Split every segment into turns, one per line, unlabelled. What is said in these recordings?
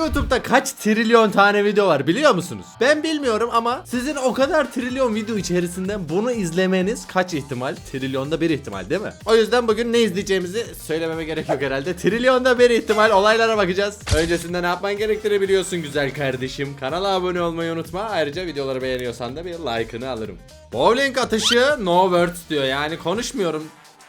YouTube'da kaç trilyon tane video var biliyor musunuz? Ben bilmiyorum ama sizin o kadar trilyon video içerisinden bunu izlemeniz kaç ihtimal? Trilyonda bir ihtimal değil mi? O yüzden bugün ne izleyeceğimizi söylememe gerek yok herhalde. Trilyonda bir ihtimal olaylara bakacağız. Öncesinde ne yapman gerektiğini biliyorsun güzel kardeşim. Kanala abone olmayı unutma. Ayrıca videoları beğeniyorsan da bir like'ını alırım. Bowling atışı no words diyor yani konuşmuyorum.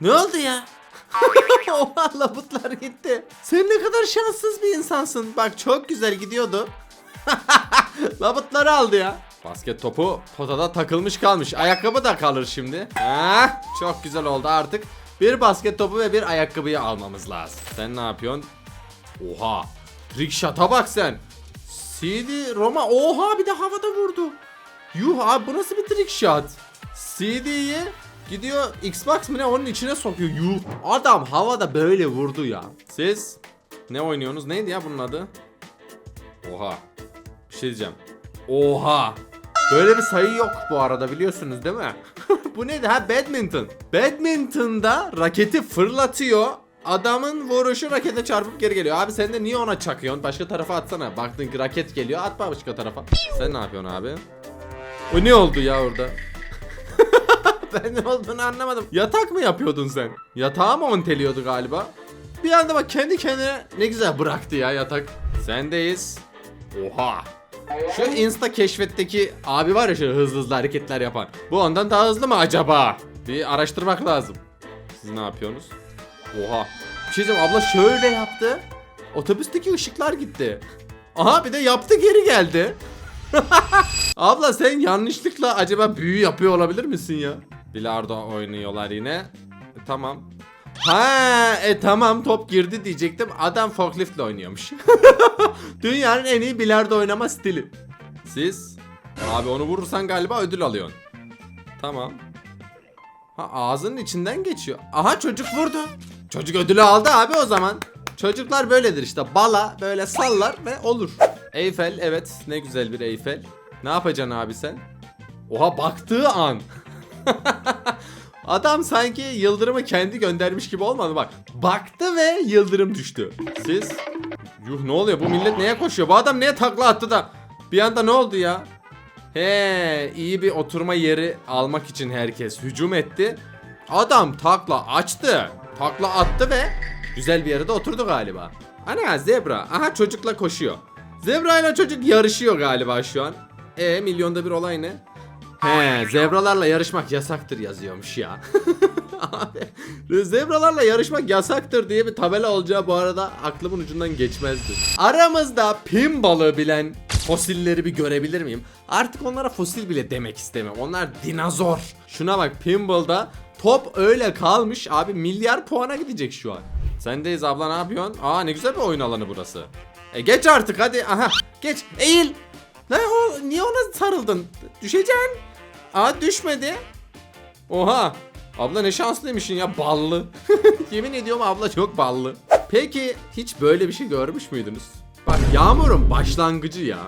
Ne oldu ya? Oha labutlar gitti. Sen ne kadar şanssız bir insansın. Bak çok güzel gidiyordu. Labutları aldı ya. Basket topu potada takılmış kalmış. Ayakkabı da kalır şimdi. Heh, çok güzel oldu artık. Bir basket topu ve bir ayakkabıyı almamız lazım. Sen ne yapıyorsun? Oha. Trick shot'a bak sen. CD Roma oha bir de havada vurdu. Yuh abi bu nasıl bir trick shot? CD'yi gidiyor Xbox mı ne onun içine sokuyor. Yuh. Adam havada böyle vurdu ya. Siz ne oynuyorsunuz? Neydi ya bunun adı? Oha. Bir şey diyeceğim. Oha. Böyle bir sayı yok bu arada biliyorsunuz değil mi? bu neydi ha badminton. Badminton'da raketi fırlatıyor. Adamın vuruşu rakete çarpıp geri geliyor. Abi sen de niye ona çakıyorsun? Başka tarafa atsana. Baktın ki raket geliyor. Atma başka tarafa. Sen ne yapıyorsun abi? O ne oldu ya orada? ben ne olduğunu anlamadım. Yatak mı yapıyordun sen? Yatağı mı onteliyordu galiba? Bir anda bak kendi kendine ne güzel bıraktı ya yatak. Sendeyiz. Oha. Şu insta keşfetteki abi var ya şu hızlı hızlı hareketler yapan. Bu ondan daha hızlı mı acaba? Bir araştırmak lazım. Siz ne yapıyorsunuz? Oha. Bir şey diyeceğim abla şöyle yaptı. Otobüsteki ışıklar gitti. Aha bir de yaptı geri geldi. Abla sen yanlışlıkla acaba büyü yapıyor olabilir misin ya? Bilardo oynuyorlar yine. E, tamam. Ha, e tamam top girdi diyecektim. Adam forkliftle oynuyormuş. Dünyanın en iyi bilardo oynama stili. Siz? Abi onu vurursan galiba ödül alıyorsun. Tamam. Ha ağzının içinden geçiyor. Aha çocuk vurdu. Çocuk ödülü aldı abi o zaman. Çocuklar böyledir işte. Bala böyle sallar ve olur. Eyfel evet ne güzel bir Eyfel. Ne yapacaksın abi sen? Oha baktığı an. Adam sanki yıldırımı kendi göndermiş gibi olmadı bak. Baktı ve yıldırım düştü. Siz? Yuh ne oluyor bu millet neye koşuyor? Bu adam neye takla attı da? Bir anda ne oldu ya? He iyi bir oturma yeri almak için herkes hücum etti. Adam takla açtı. Takla attı ve güzel bir yere de oturdu galiba. Ana zebra. Aha çocukla koşuyor. Zebra ile çocuk yarışıyor galiba şu an. E milyonda bir olay ne? He zebralarla yarışmak yasaktır yazıyormuş ya. Abi, zebralarla yarışmak yasaktır diye bir tabela olacağı bu arada aklımın ucundan geçmezdi. Aramızda pin balığı bilen fosilleri bir görebilir miyim? Artık onlara fosil bile demek istemem. Onlar dinozor. Şuna bak pinball'da top öyle kalmış abi milyar puana gidecek şu an. Sendeyiz abla ne yapıyorsun? Aa ne güzel bir oyun alanı burası. E geç artık hadi. Aha geç. Eğil. Ne o niye ona sarıldın? Düşeceksin. Aa düşmedi. Oha. Abla ne şanslıymışsın ya ballı. Yemin ediyorum abla çok ballı. Peki hiç böyle bir şey görmüş müydünüz? Bak yağmurun başlangıcı ya.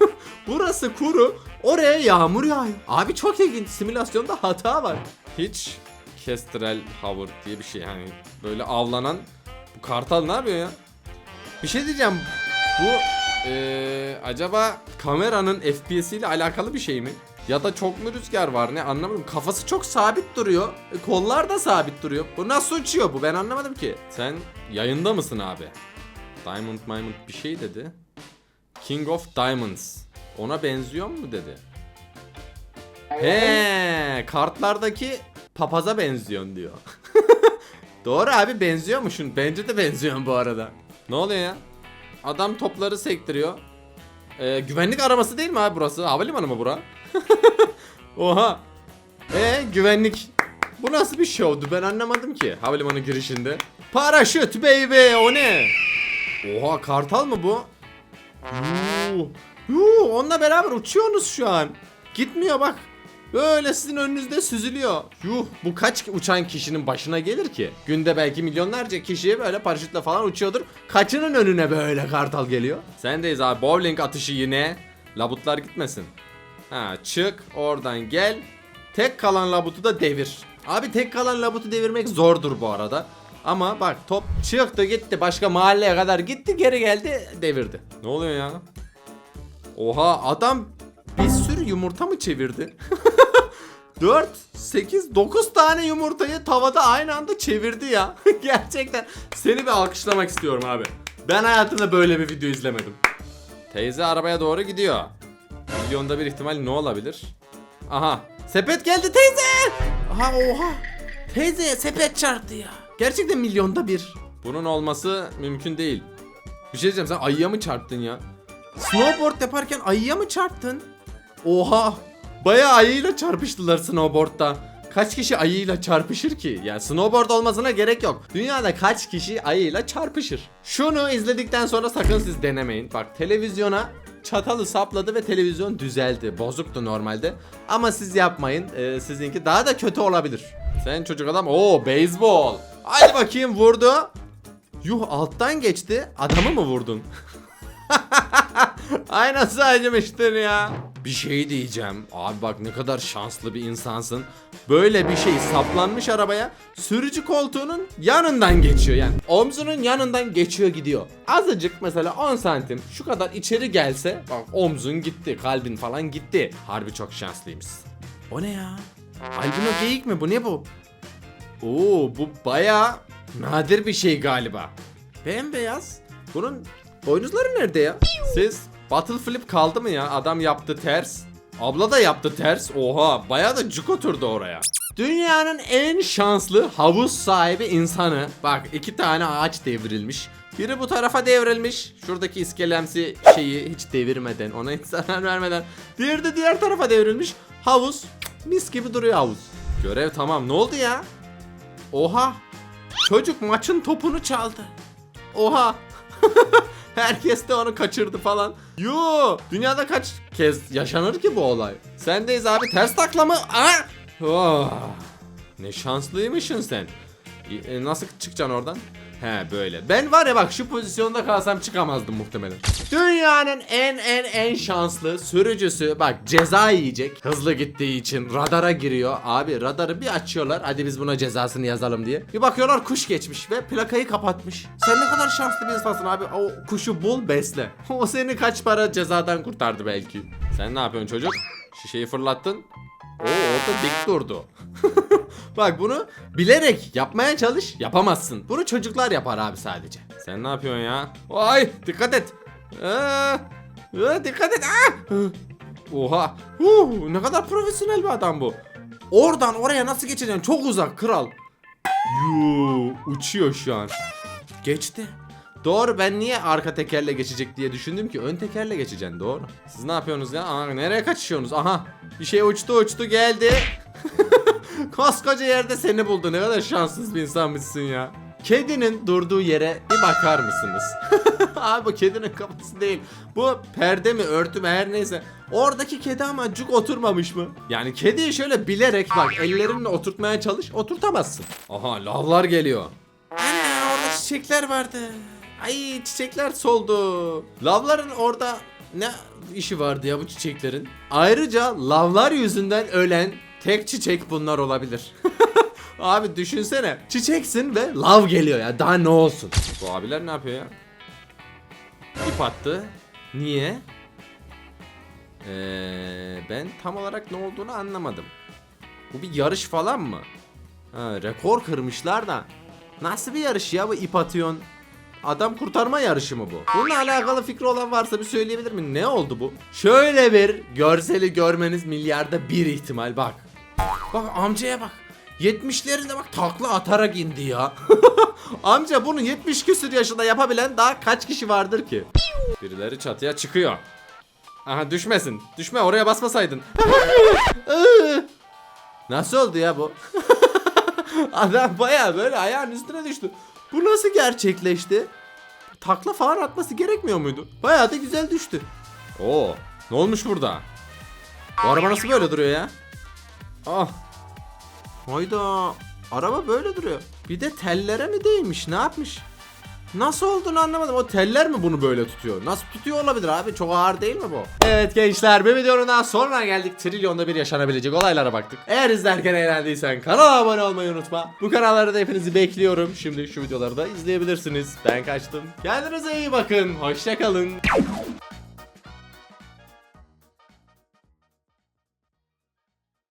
Burası kuru. Oraya yağmur yağıyor. Abi çok ilginç. Simülasyonda hata var. Hiç Kestrel Hover diye bir şey yani böyle avlanan bu kartal ne yapıyor ya? Bir şey diyeceğim. Bu eee, acaba kameranın FPS ile alakalı bir şey mi? Ya da çok mu rüzgar var ne anlamadım. Kafası çok sabit duruyor. E, kollar da sabit duruyor. Bu nasıl uçuyor bu ben anlamadım ki. Sen yayında mısın abi? Diamond Diamond bir şey dedi. King of Diamonds. Ona benziyor mu dedi. He, kartlardaki papaza benziyorsun diyor. Doğru abi benziyormuşsun. Bence de benziyorsun bu arada. Ne oluyor ya? Adam topları sektiriyor. Ee, güvenlik araması değil mi abi burası? Havalimanı mı bura? Oha. E güvenlik. Bu nasıl bir şovdu ben anlamadım ki havalimanı girişinde. Paraşüt baby o ne? Oha kartal mı bu? Yuu. Yuu, onunla beraber uçuyorsunuz şu an. Gitmiyor bak. Böyle sizin önünüzde süzülüyor. Yuh bu kaç uçan kişinin başına gelir ki? Günde belki milyonlarca kişi böyle paraşütle falan uçuyordur. Kaçının önüne böyle kartal geliyor? Sendeyiz abi bowling atışı yine. Labutlar gitmesin. Ha çık oradan gel. Tek kalan labutu da devir. Abi tek kalan labutu devirmek zordur bu arada. Ama bak top çıktı gitti başka mahalleye kadar gitti geri geldi devirdi. Ne oluyor ya? Oha adam bir sürü yumurta mı çevirdi? 4, 8, 9 tane yumurtayı tavada aynı anda çevirdi ya. Gerçekten seni bir alkışlamak istiyorum abi. Ben hayatımda böyle bir video izlemedim. Teyze arabaya doğru gidiyor. Milyonda bir ihtimal ne olabilir? Aha. Sepet geldi teyze. Aha oha. Teyzeye sepet çarptı ya. Gerçekten milyonda bir. Bunun olması mümkün değil. Bir şey diyeceğim sen ayıya mı çarptın ya? Snowboard yaparken ayıya mı çarptın? Oha. Bayağı ayıyla çarpıştılar snowboardda. Kaç kişi ayıyla çarpışır ki? Yani snowboard olmasına gerek yok. Dünyada kaç kişi ayıyla çarpışır? Şunu izledikten sonra sakın siz denemeyin. Bak televizyona çatalı sapladı ve televizyon düzeldi. Bozuktu normalde. Ama siz yapmayın. Ee, sizinki daha da kötü olabilir. Sen çocuk adam. Oo beyzbol. Hadi bakayım vurdu. Yuh alttan geçti. Adamı mı vurdun? Ay nasıl acımıştır ya. Bir şey diyeceğim. Abi bak ne kadar şanslı bir insansın. Böyle bir şey saplanmış arabaya sürücü koltuğunun yanından geçiyor yani. Omzunun yanından geçiyor gidiyor. Azıcık mesela 10 santim şu kadar içeri gelse bak omzun gitti kalbin falan gitti. Harbi çok şanslıymışsın. O ne ya? Albino geyik mi bu ne bu? Oo bu baya nadir bir şey galiba. Bembeyaz. Bunun boynuzları nerede ya? Siz Battle Flip kaldı mı ya? Adam yaptı ters. Abla da yaptı ters. Oha baya da cuk oturdu oraya. Dünyanın en şanslı havuz sahibi insanı. Bak iki tane ağaç devrilmiş. Biri bu tarafa devrilmiş. Şuradaki iskelemsi şeyi hiç devirmeden, ona hiç vermeden. Diğeri de diğer tarafa devrilmiş. Havuz mis gibi duruyor havuz. Görev tamam. Ne oldu ya? Oha. Çocuk maçın topunu çaldı. Oha. Herkes de onu kaçırdı falan. Yo, dünyada kaç kez yaşanır ki bu olay? Sendeyiz abi ters takla mı? Aa! Oh, ne şanslıymışsın sen. E, nasıl çıkacaksın oradan? He böyle. Ben var ya bak şu pozisyonda kalsam çıkamazdım muhtemelen. Dünyanın en en en şanslı sürücüsü bak ceza yiyecek. Hızlı gittiği için radara giriyor. Abi radarı bir açıyorlar. Hadi biz buna cezasını yazalım diye. Bir bakıyorlar kuş geçmiş ve plakayı kapatmış. Sen ne kadar şanslı bir insansın abi. O kuşu bul besle. O seni kaç para cezadan kurtardı belki. Sen ne yapıyorsun çocuk? Şişeyi fırlattın. Oo orada dik durdu. Bak bunu bilerek yapmaya çalış yapamazsın. Bunu çocuklar yapar abi sadece. Sen ne yapıyorsun ya? Ay dikkat et. Ee, dikkat et. Aa! Oha. Huh, ne kadar profesyonel bir adam bu. Oradan oraya nasıl geçeceksin? Çok uzak kral. Yuu, uçuyor şu an. Geçti. Doğru ben niye arka tekerle geçecek diye düşündüm ki ön tekerle geçeceksin doğru. Siz ne yapıyorsunuz ya? Aa, nereye kaçışıyorsunuz? Aha bir şey uçtu uçtu geldi. Koskoca yerde seni buldu. Ne kadar şanssız bir insanmışsın ya. Kedinin durduğu yere bir bakar mısınız? Abi bu kedinin kafası değil. Bu perde mi örtü mü her neyse. Oradaki kedi ama cuk oturmamış mı? Yani kediyi şöyle bilerek bak ellerinle oturtmaya çalış oturtamazsın. Aha lavlar geliyor. Ana orada çiçekler vardı. Ay çiçekler soldu. Lavların orada ne işi vardı ya bu çiçeklerin? Ayrıca lavlar yüzünden ölen tek çiçek bunlar olabilir. Abi düşünsene. Çiçeksin ve lav geliyor ya. Daha ne olsun? Bu abiler ne yapıyor ya? İp attı. Niye? Ee, ben tam olarak ne olduğunu anlamadım. Bu bir yarış falan mı? Ha, rekor kırmışlar da. Nasıl bir yarış ya bu ip atıyorsun? Adam kurtarma yarışı mı bu? Bununla alakalı fikri olan varsa bir söyleyebilir mi? Ne oldu bu? Şöyle bir görseli görmeniz milyarda bir ihtimal bak. Bak amcaya bak. 70'lerinde bak takla atarak indi ya. Amca bunu 70 küsür yaşında yapabilen daha kaç kişi vardır ki? Birileri çatıya çıkıyor. Aha düşmesin. Düşme oraya basmasaydın. Nasıl oldu ya bu? Adam baya böyle ayağın üstüne düştü. Bu nasıl gerçekleşti? Takla falan atması gerekmiyor muydu? Bayağı da güzel düştü. Oo, ne olmuş burada? Bu araba nasıl böyle duruyor ya? Ah. Hayda. Araba böyle duruyor. Bir de tellere mi değmiş? Ne yapmış? Nasıl olduğunu anlamadım. O teller mi bunu böyle tutuyor? Nasıl tutuyor olabilir abi? Çok ağır değil mi bu? Evet gençler bir videonun daha sonuna geldik. Trilyonda bir yaşanabilecek olaylara baktık. Eğer izlerken eğlendiysen kanala abone olmayı unutma. Bu kanallarda da hepinizi bekliyorum. Şimdi şu videoları da izleyebilirsiniz. Ben kaçtım. Kendinize iyi bakın. Hoşçakalın.